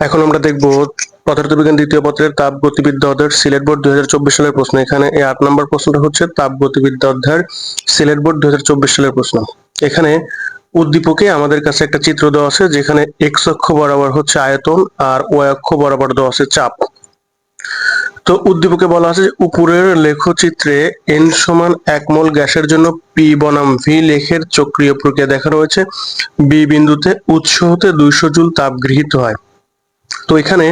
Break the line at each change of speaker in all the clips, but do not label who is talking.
এখন আমরা দেখব পদার্থবিজ্ঞান দ্বিতীয় পত্রের তাপ গতিবিদ্যা অধ্যায়ের সিলেট বোর্ড দুই হাজার চব্বিশ সালের প্রশ্ন। এখানে এই আট নম্বর প্রশ্নটা হচ্ছে তাপ গতিবিদ্যা অধ্যায়ের সিলেট বোর্ড দুই হাজার চব্বিশ সালের প্রশ্ন। এখানে উদ্দীপকে আমাদের কাছে একটা চিত্র দেওয়া আছে যেখানে এক্স অক্ষ বরাবর হচ্ছে আয়তন আর ওয়াই অক্ষ বরাবর দেওয়া আছে চাপ। তো উদ্দীপকে বলা আছে যে উপরের লেখচিত্রে এন সমান এক মোল গ্যাসের জন্য পি বনাম ভি লেখের চক্রীয় প্রক্রিয়া দেখানো হয়েছে বি বিন্দুতে উৎস হতে দুইশো জুল তাপ গৃহীত হয়। তো এখানে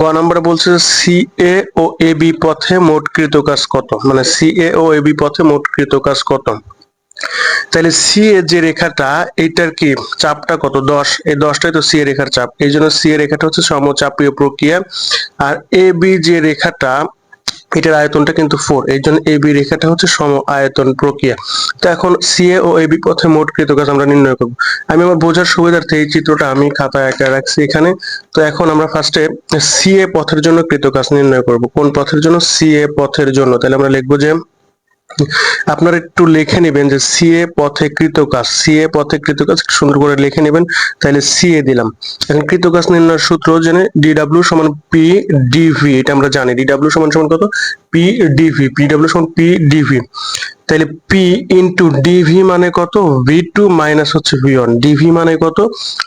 গ নাম্বারে বলছে সি এ ও এ বি পথে মোট কৃত কাজ কত? মানে সি এ ও এ বি পথে মোট কৃত কাজ কত? তাহলে সি এর যে রেখাটা, এইটার কি চাপটা কত? দশ। এই দশটাই তো সি এ রেখার চাপ। এই জন্য সি এ রেখাটা হচ্ছে সমচাপীয় প্রক্রিয়া। আর এ বি যে রেখাটা এটার আয়তনটা কিন্তু ফোর এই জন্য এ বি রেখাটা হচ্ছে সম আয়তন প্রক্রিয়া। তো এখন সিএ ও এ বি পথে মোট কৃত কাজ আমরা নির্ণয় করব। আমি আমার বোঝার সুবিধার্থে এই চিত্রটা আমি খাতা একা রাখছি এখানে। তো এখন আমরা ফার্স্টে সিএ পথের জন্য কৃত কাজ নির্ণয় করব। কোন পথের জন্য? সিএ পথের জন্য। তাহলে আমরা লিখব যে আপনারা একটু লিখে নেবেন যে সিএ পথে কৃত কাজ সিএ পথে কৃত কাজ সুন্দর করে লিখে নেবেন তাহলে সিএ দিলাম। এখন কৃত কাজ নির্ণয়ের সূত্র জেনে ডিডাব্লিউ সমান পি ডিভি এটা আমরা জানি। ডিডাব্লিউ সমান সমান কত? P D V P W সমান পি ডিভি তাহলে পি ইন্টু ডিভি মানে কত? ভি টু মাইনাস হচ্ছে ভি ওয়ান ডিভি মানে কত?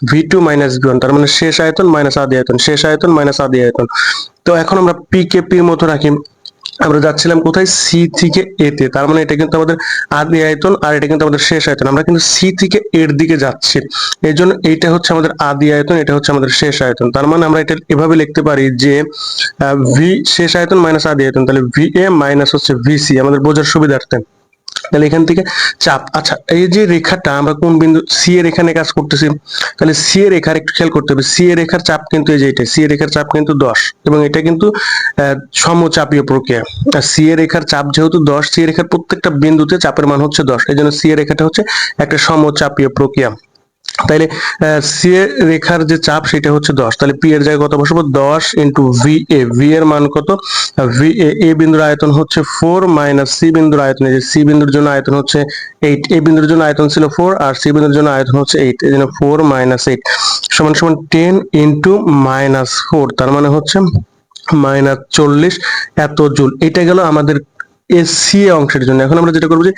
V two minus V one তার মানে শেষ আয়তন মাইনাস আদি আয়তন, শেষ আয়তন মাইনাস আদি আয়তন। তো এখন আমরা পি কে পির মতো রাখি। আমরা যাচ্ছিলাম কোথায়? সি থেকে এ তে। তার মানে এটা কিন্তু আমাদের আদি আয়তন আর এটা কিন্তু আমাদের শেষ আয়তন। আমরা কিন্তু সি থেকে এর দিকে যাচ্ছি। এই জন্য এইটা হচ্ছে আমাদের আদি আয়তন, এটা হচ্ছে আমাদের শেষ আয়তন। তার মানে আমরা এটা এভাবে লিখতে পারি যে ভি শেষ আয়তন মাইনাস আদি আয়তন। তাহলে ভি এ মাইনাস হচ্ছে ভি সি আমাদের বোঝার সুবিধার্থে। তাহলে এখান থেকে চাপ আচ্ছা এই যে রেখাটা আমরা কোন বিন্দু সি এর এখানে কাজ করতেছি, তাহলে সি এর রেখার একটু খেয়াল করতে হবে। সি এর রেখার চাপ কিন্তু এই যে এটা সি এর রেখার চাপ কিন্তু দশ, এবং এটা কিন্তু সমচাপীয় প্রক্রিয়া। আর সি এর রেখার চাপ যেহেতু দশ সি এর রেখার প্রত্যেকটা বিন্দুতে চাপের মান হচ্ছে দশ, এই জন্য সি এর রেখাটা হচ্ছে একটা সমচাপীয় প্রক্রিয়া। তাইলে সি এর রেখার যে চাপ সেটা হচ্ছে দশ। তাহলে পি এর জায়গায় কত বসাবো? দশ ইন্টু ভি এ ভি এর মান কত? ভি এ এ বিন্দুর আয়তন হচ্ছে ফোর মাইনাস সি বিন্দুর আয়তন। যে সি বিন্দুর জন্য আয়তন হচ্ছে এইট এ বিন্দুর জন্য আয়তন ছিল ফোর আর সি বিন্দুর জন্য আয়তন হচ্ছে এইট এই জন্য ফোর মাইনাস এইট সমান সমান টেন ইন্টু মাইনাস ফোর তার মানে হচ্ছে মাইনাস চল্লিশ এত জুল। এটা গেল আমাদের এ সি অংশের জন্য। এখন আমরা যেটা করব যে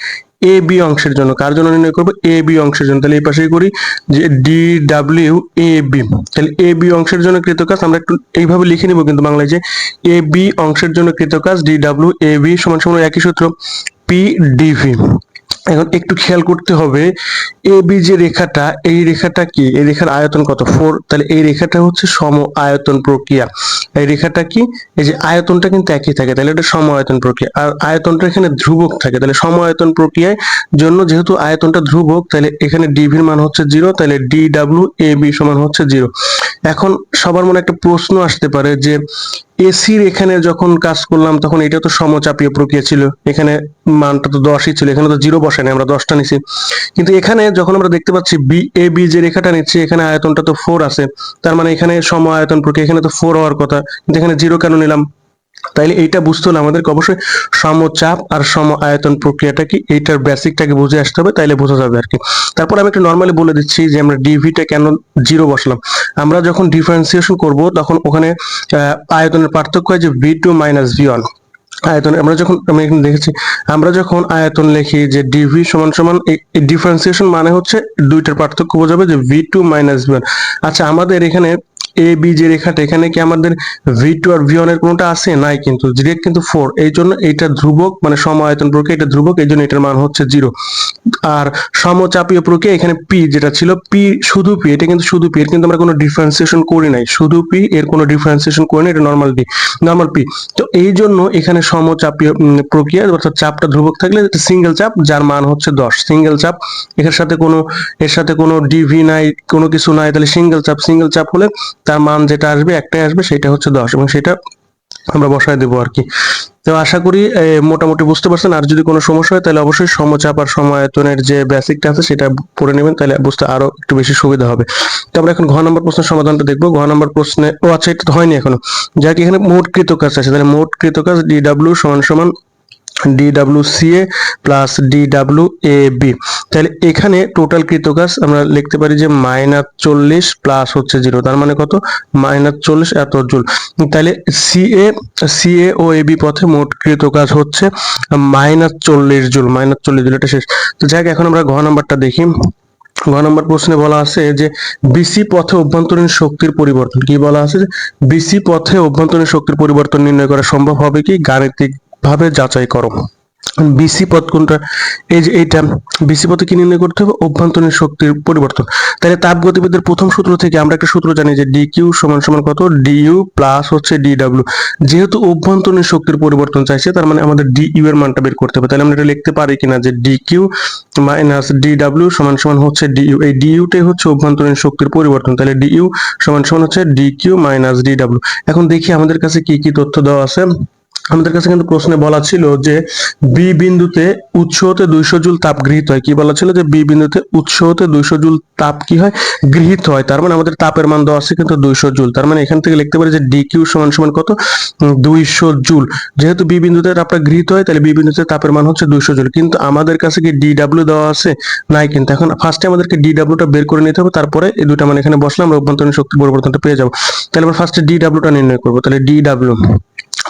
এ বি অংশের জন্য। কার জন্য নির্ণয় করব? এ বি অংশের জন্য। তাহলে এই পাশেই করি যে ডি ডাব্লিউ এ বি তাহলে এ বি অংশের জন্য কৃত কাজ আমরা একটু এইভাবে লিখে নিব কিন্তু বাংলায় যে এ বি অংশের জন্য কৃত কাজ ডি ডাব্লিউ এ বি সমান সমান একই সূত্র পি ডিভি এখন একটু খেয়াল করতে হবে এ বি যে রেখাটা, এই রেখাটা কি? এই রেখার আয়তন কত? ফোর তাহলে এই রেখাটা হচ্ছে সম আয়তন প্রক্রিয়া। এই রেখাটা কি? এই যে আয়তনটা কিন্তু একই থাকে, তাহলে এটা সম আয়তন প্রক্রিয়া। আর আয়তনটা এখানে ধ্রুবক থাকে, তাহলে সম আয়তন প্রক্রিয়ায় জন্য যেহেতু আয়তনটা ধ্রুবক, তাহলে এখানে ডিভির মান হচ্ছে জিরো তাহলে ডি ডাব্লিউ এ বি সমান হচ্ছে জিরো এখন সবার মনে একটা প্রশ্ন আসতে পারে যে, এসির এখানে যখন কাজ করলাম তখন এটা তো সমচাপীয় প্রক্রিয়া ছিল। এখানে মানটা তো দশই ছিল, এখানে তো জিরো বসায়নি আমরা দশটা নিছি। কিন্তু এখানে যখন আমরা দেখতে পাচ্ছি বি এ বি যে রেখাটা নিচ্ছি, এখানে আয়তনটা তো ফোর আছে। তার মানে এখানে সম আয়তন প্রক্রিয়া, এখানে তো ফোর হওয়ার কথা। কিন্তু এখানে জিরো কেন নিলাম? তাইলে এইটা বুঝতে হলে আমাদেরকে অবশ্যই সমচাপ আর সম আয়তন প্রক্রিয়াটা কি এইটার বেসিকটাকে বুঝে আসতে হবে, তাইলে বোঝা যাবে আর কি তারপর আমি একটু নর্মালি বলে দিচ্ছি যে আমরা ডিভিটা কেন জিরো বসলাম। আমরা যখন ডিফারেন্সিয়েশন করব, তখন ওখানে আয়তনের পার্থক্য হয় যে V two minus V one আয়তন আমরা যখন, আমি এখানে দেখেছি, আমরা যখন আয়তন লিখি যে ডিভি সমান সমান ডিফারেন্সিয়েশন মানে হচ্ছে দুইটার পার্থক্য বোঝাবে যে V two minus V one আচ্ছা আমাদের এখানে এ বি যে রেখাটা এখানে কি আমাদের ভি টু আর ভি এর কোনটা আছে? নাই কিন্তু ডিরেক্ট কিন্তু ফোর এই জন্য এইটা ধ্রুবক মানে সম আয়তন প্রক্রিয়া এটা ধ্রুবক, এই জন্য এটার মান হচ্ছে জিরো আর সমচাপীয় প্রক্রিয়া এখানে পি যেটা ছিল পি শুধু পি এটা কিন্তু শুধু পি এর কিন্তু আমরা কোনো ডিফারেন্সিয়েশন করি নাই। শুধু পি এর কোনো ডিফারেন্সিয়েশন করি না এটা নর্মাল পি নর্মাল পি তো এই জন্য এখানে সমচাপীয় প্রক্রিয়া, অর্থাৎ চাপটা ধ্রুবক থাকলে সিঙ্গেল চাপ, যার মান হচ্ছে দশ। সিঙ্গেল চাপ, এর সাথে কোনো, এর সাথে কোনো ডিভি নাই, কোনো কিছু নাই, তাহলে সিঙ্গেল চাপ সিঙ্গেল চাপ হলে তার মান যেটা আসবে, একটাই আসবে সেটা হচ্ছে দশ এবং সেটা আমরা বসায় দেবো আর কি। তো আশা করি মোটামুটি বুঝতে পারছেন। আর যদি কোনো সমস্যা হয়, তাহলে অবশ্যই সমচাপ আর সমায়তনের যে বেসিকটা আছে, সেটা পড়ে নেবেন, তাহলে বুঝতে আরও একটু বেশি সুবিধা হবে। তো আমরা এখন ঘ নম্বর প্রশ্নের সমাধানটা দেখব। ঘ নম্বর প্রশ্নে, ও আচ্ছা এটা হয়নি এখনও। যাক, এখানে মোট কৃত কাজ আছে। তাহলে মোট কৃত কাজ ডিডাব্লিউ সমান সমান D W C A plus D W A B তাহলে এখানে টোটাল কৃতকাজ আমরা লিখতে পারি যে মাইনাস চল্লিশ প্লাস হচ্ছে জিরো তার মানে কত? মাইনাস চল্লিশ এত জুল। তাহলে সি এ সি এ ও এ বি পথে মোট কৃতকাজ হচ্ছে মাইনাস চল্লিশ জুল মাইনাস চল্লিশ জুল এটা শেষ। তো যাই হোক, এখন আমরা ঘ নাম্বারটা দেখি। ঘ নম্বর প্রশ্নে বলা আছে যে বিসি পথে অভ্যন্তরীণ শক্তির পরিবর্তন। কি বলা আছে? বিসি পথে অভ্যন্তরীণ শক্তির পরিবর্তন নির্ণয় করা সম্ভব হবে কি? গাণিতিক ভাবে যাচাই করো। বিসি পথ কোনটা? এই যে এইটা বিসি পথে কি নির্ণয় করতে হবে? অভ্যন্তরীণ শক্তির পরিবর্তন। তাহলে তাপ গতিবিদের প্রথম সূত্র থেকে আমরা একটা সূত্র জানি যে ডি কিউ সমান সমান কত? ডিইউ প্লাস হচ্ছে ডি ডাব্লিউ যেহেতু অভ্যন্তরীণ শক্তির পরিবর্তন চাইছে, তার মানে আমাদের ডিইউ এর মানটা বের করতে হবে। তাহলে আমরা এটা লিখতে পারি কিনা যে D Q minus D W সমান সমান হচ্ছে ডিইউ এই ডিইউটাই হচ্ছে অভ্যন্তরীণ শক্তির পরিবর্তন। তাহলে ডিইউ সমান সমান হচ্ছে D Q minus D W এখন দেখি আমাদের কাছে কি কি তথ্য দেওয়া আছে। আমাদের কাছে কিন্তু প্রশ্নে বলা ছিল যে বি বিন্দুতে উৎস হতে দুইশো জুল তাপ গৃহীত হয়। কি বলা ছিল যে বি বিন্দুতে উৎস হতে দুইশো জুল তাপ কি হয়? গৃহীত হয়। তার মানে আমাদের তাপের মান দেওয়া আছে কিন্তু দুইশো জুল। তার মানে এখান থেকে লিখতে পারি যে ডি কিউ সমান সমান কত? দুইশো জুল। যেহেতু বি বিন্দুতে তাপটা গৃহীত হয়, তাহলে বি বিন্দুতে তাপের মান হচ্ছে দুইশো জুল। কিন্তু আমাদের কাছে কি ডি ডাব্লিউ দেওয়া আছে? নাই কিন্তু। এখন ফার্স্টে আমাদেরকে ডি ডাব্লিউটা বের করে নিতে হবে। তারপরে এই দুটা মানে এখানে বসলে আমরা অভ্যন্তরীণ শক্তি পরিবর্তনটা পেয়ে যাব। তাহলে আমরা ফার্স্টে ডি ডাব্লিউটা নির্ণয় করব। তাহলে ডি ডাব্লিউ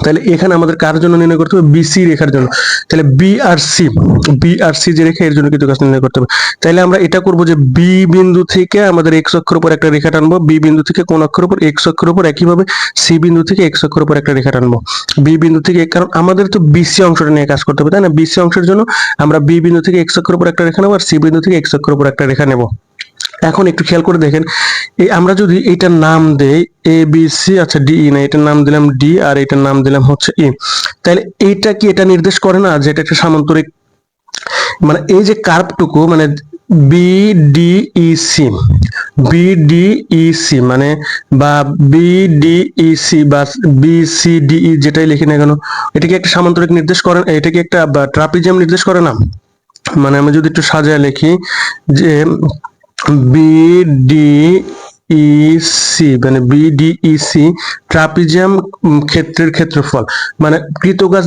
তাহলে এখানে আমাদের কার জন্য নির্ণয় করতে হবে? বিসি রেখার জন্য। তাহলে বি আর সি বি আর সি যে রেখা, এর জন্য কিন্তু কাজ নির্ণয় করতে হবে। তাহলে আমরা এটা করব যে বি বিন্দু থেকে আমাদের এক্স অক্ষর উপর একটা রেখা টানবো। বি বিন্দু থেকে কোন অক্ষর উপর? এক্স অক্ষর উপর একইভাবে সি বিন্দু থেকে এক্স অক্ষর উপর একটা রেখা টানবো। বি বিন্দু থেকে, কারণ আমাদের তো বিসি অংশটা নিয়ে কাজ করতে হবে, তাই না? বিসি অংশের জন্য আমরা বি বিন্দু থেকে এক্স অক্ষর উপর একটা রেখা নেব আর সি বিন্দু থেকে এক্স অক্ষর উপর একটা রেখা নেব। এখন একটু খেয়াল করে দেখেন, এই আমরা যদি এটার নাম দেই এ বি সি আচ্ছা ডি ই না, এটার নাম দিলাম ডি আর এটার নাম দিলাম হচ্ছে ই তাহলে এইটা কি এটা নির্দেশ করে না যে এটা একটা সামান্তরিক? মানে এই যে কার্ভটুকু মানে B D E C B D E C মানে বা বি ডি ই সি বা বি সি ডি ই যেটাই লিখি না কেন, এটা কি একটা সামান্তরিক নির্দেশ করে এটা কি একটা ট্রাপিজিয়াম নির্দেশ করে না? মানে আমি যদি একটু সাজায় লিখি যে বিডি বিডিইসি মানে বিডিইসি ট্রাপিজিয়াম ক্ষেত্রের ক্ষেত্রফল। মানে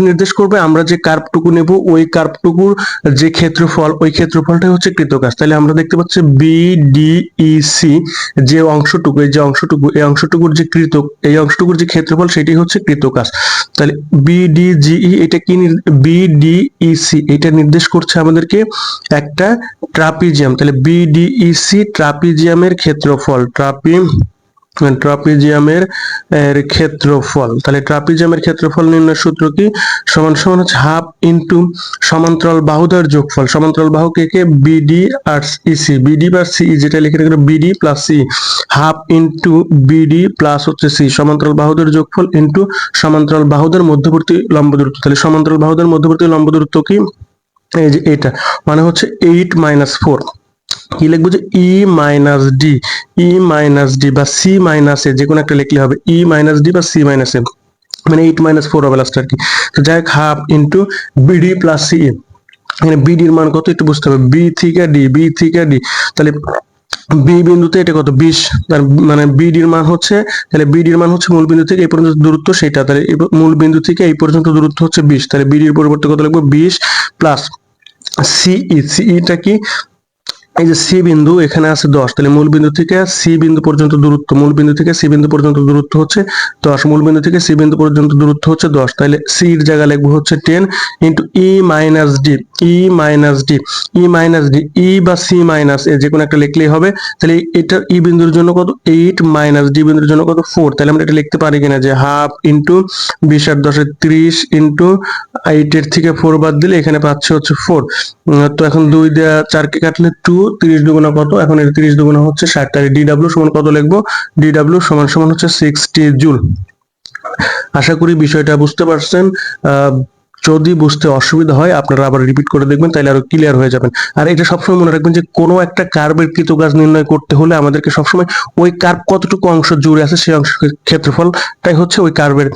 নির্দেশ করবে, আমরা যে কার্ভটুকু নেব, ওই কার্ভটুকুর যে ক্ষেত্রফল, ওই ক্ষেত্রফলটাই হচ্ছে তাহলে আমরা দেখতে পাচ্ছি বিডিইসি যে অংশটুকু, এই যে অংশটুকু, এই অংশটুকুর যে কৃত, এই অংশটুকুর যে ক্ষেত্রফল, সেটি হচ্ছে কৃতকাজ তাহলে বিডিজিই এটা কি বিডিইসি এটা নির্দেশ করছে আমাদেরকে একটা ট্রাপিজিয়াম তাহলে বিডিইসি ট্রাপিজিয়ামের ক্ষেত্রফল ট্রাপি ট্রাপিজিয়ামের, এর ক্ষেত্রফল। তাহলে ট্রাপিজিয়ামের ক্ষেত্রফল নির্ণয় সূত্র কি? সমান সমান হচ্ছে হাফ ইনটু সমান্তরাল বাহুদের যোগফল। সমান্তরাল বাহু কে কে? বিডি আর ইসি বিডি বা সি যেটা লিখে রাখেন B D plus C half into B D plus হচ্ছে সি সমান্তরাল বাহুদের যোগফল ইনটু সমান্তরাল বাহুদের মধ্যবর্তী লম্ব দূরত্ব। তাহলে সমান্তরাল বাহুদের মধ্যবর্তী লম্ব দূরত্ব কি? এই যে এটা। মানে হচ্ছে এইট মাইনাস ফোর। কি লিখব যে E minus D E minus D বা সি মাইনাস এ যে কোনো একটা লিখলে হবে ই মাইনাস ডি বা সি মাইনাস এ মানে এইট মাইনাস ফোর হবে লাস্ট আর কি। তো যাই হোক half into B D plus C এখানে বিডির মান কত একটু বুঝতে হবে বি থেকে ডি বি থেকে ডি তাহলে বি বিন্দুতে এটা কত, বিশ, তার মানে বিডির মান হচ্ছে, তাহলে বিডির মান হচ্ছে মূল বিন্দু থেকে এই পর্যন্ত দূরত্ব সেটা, তাহলে মূল বিন্দু থেকে এই পর্যন্ত দূরত্ব হচ্ছে বিশ, তাহলে বিডির পরিবর্তে কত লিখব, বিশ প্লাস সিই সিইটা কি এই যে সি বিন্দু, এখানে আছে দশ। তাহলে মূল বিন্দু থেকে সি বিন্দু পর্যন্ত দূরত্ব, মূল বিন্দু থেকে সি বিন্দু পর্যন্ত দূরত্ব হচ্ছে দশ। মূল বিন্দু থেকে সি বিন্দু পর্যন্ত দূরত্ব হচ্ছে দশ। তাহলে সি এর জায়গা লিখব হচ্ছে ten into E minus D. E minus D. E minus D. E বা সি মাইনাস, এ যে কোনো একটা লিখলেই হবে। তাহলে এটা ই বিন্দুর জন্য কত? এইট মাইনাস ডি বিন্দুর জন্য কত? ফোর। তাহলে আমরা এটা লিখতে পারি কিনা যে হাফ ইন্টু বিশ আর দশে ত্রিশ ইন্টু এইটের থেকে ফোর বাদ দিলে এখানে পাচ্ছে হচ্ছে ফোর। তো এখন দুই দেওয়া চারকে কাটলে টু। তিরিশ দুগুণা কত? এখন এর তিরিশ দুগুণা হচ্ছে ষাট। তাহলে ডিডাব্লিউ সমান কত লিখব? ডিডাব্লিউ সমান সমান হচ্ছে সিক্সটি জুল। আশা করি বিষয়টা বুঝতে পারছেন। আহ যদি বুঝতে অসুবিধা হয়, আপনারা আবার রিপিট করে দেখবেন তাহলে আরও ক্লিয়ার হয়ে যাবেন। আর এটা সবসময় মনে রাখবেন যে, কোনো একটা কার্বের কৃতকাজ নির্ণয় করতে হলে আমাদেরকে সবসময় ওই কার্ব কতটুকু অংশ জুড়ে আছে, সেই অংশ ক্ষেত্রফলটাই হচ্ছে ওই কার্বের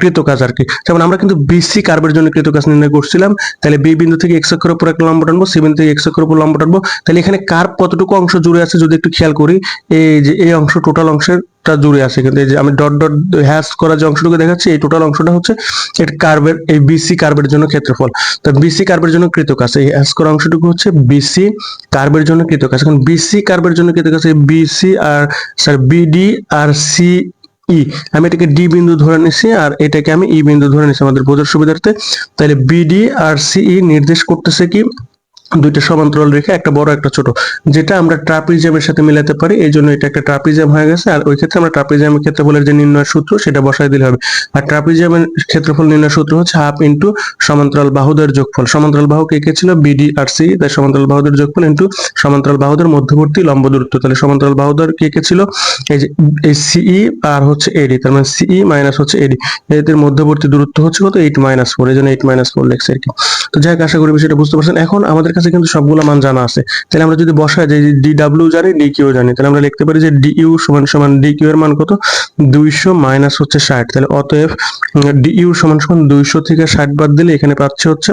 কৃতকাজ আর কি। যেমন আমরা কিন্তু বিসি কার্বের জন্য কৃতকাজ নির্ণয় করছিলাম তাহলে বি বিন্দু থেকে এক্স অক্ষরের উপর একটা লম্ব টানবো সি বিন্দু থেকে এক্স অক্ষরের উপর লম্ব টানবো তাহলে এখানে কার্ব কতটুকু অংশ জুড়ে আছে যদি একটু খেয়াল করি, এই যে, এই অংশ টোটাল অংশের কার্ভটা জুড়ে আছে কিন্তু এই যে আমি ডট ডট হ্যাশ করা যে অংশটুকু দেখাচ্ছি, এই টোটাল অংশটা হচ্ছে এর কার্ভের এই বিসি কার্ভের জন্য ক্ষেত্রফল। তো বিসি কার্ভের জন্য কৃতকাজ এই হ্যাশ করা অংশটুকু হচ্ছে বিসি কার্ভের জন্য কৃতকাজ এখন বিসি কার্ভের জন্য কৃতকাজ এই বিসি আর স্যার বিডি আর সি ই আমি এটাকে ডি বিন্দু ধরে নিছি আর এটাকে আমি ই বিন্দু ধরে নিছি আমাদের বোঝার সুবিধার্থে। তাহলে বিডি আর সিই নির্দেশ করতেছে কি? দুইটা সমান্তরাল রেখা, একটা বড়, একটা ছোট। যেটা আমরা ট্রাপিজিয়ামের সাথে মিলাতে পারি, এই জন্য এটা একটা ট্রাপিজিয়াম হয়ে গেছে। আর ওই ক্ষেত্রে আমরা ট্রাপিজিয়ামের ক্ষেত্রফলের যে নির্ণয় সূত্র, সেটা বসাই দিলে হবে। আর ট্রাপিজিয়ামের ক্ষেত্রফল নির্ণয় সূত্র হচ্ছে হাফ ইন্টু সমান্তরাল বাহুদের যোগফল। সমান্তরাল বাহু কে কে ছিল? বিডি আর সি তাই সমান্তরাল বাহুদের যোগফল ইন্টু সমান্তরাল বাহুদের মধ্যবর্তী লম্ব দূরত্ব। তাহলে সমান্তরাল বাহুদের কে কে ছিল? এই যে, এই সিই আর হচ্ছে এডি তার মানে সিই মাইনাস হচ্ছে এডি এদের মধ্যবর্তী দূরত্ব হচ্ছে কত? এইট মাইনাস ফোর এই জন্য এইট মাইনাস ফোর লেখছে আর কি। তো যাই হোক, আশা করি বিষয়টা বুঝতে পারছেন। এখন আমাদের কাছে কিন্তু সবগুলো মান জানা আছে। তাহলে আমরা যদি বসাই যে ডি ডাব্লিউ জানি ডি কিউ জানি, তাহলে আমরা লিখতে পারি যে ডি ইউ সমান সমান ডি কিউ এর মান কত? দুইশো মাইনাস হচ্ছে ষাট। তাহলে অতএব ডি ইউ সমান সমান দুইশো থেকে ষাট বাদ দিলে এখানে পাচ্ছে হচ্ছে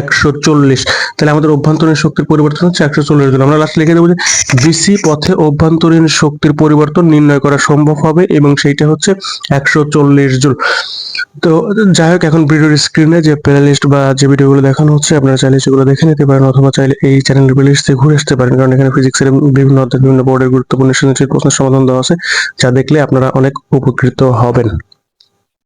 একশো চল্লিশ। তাহলে আমাদের অভ্যন্তরীণ শক্তির পরিবর্তন হচ্ছে একশো চল্লিশ জন আমরা লাস্ট লিখে দেবো যে বিসি পথে অভ্যন্তরীণ শক্তির পরিবর্তন নির্ণয় করা সম্ভব হবে এবং সেইটা হচ্ছে একশো চল্লিশ জন তো যাই হোক, এখন ভিডিওর স্ক্রিনে যে প্লে লিস্ট বা যে ভিডিওগুলো দেখানো হচ্ছে, আপনারা চাইলে সেগুলো দেখে নিতে পারেন অথবা চাইলে এই চ্যানেলের প্লে লিস্ট থেকে ঘুরে আসতে পারেন। কারণ এখানে ফিজিক্সের বিভিন্ন অধ্যায়, বিভিন্ন বোর্ডের গুরুত্বপূর্ণ সৃজনশীল প্রশ্নের সমাধান দেওয়া আছে, যা দেখলে আপনারা অনেক উপকৃত হবেন।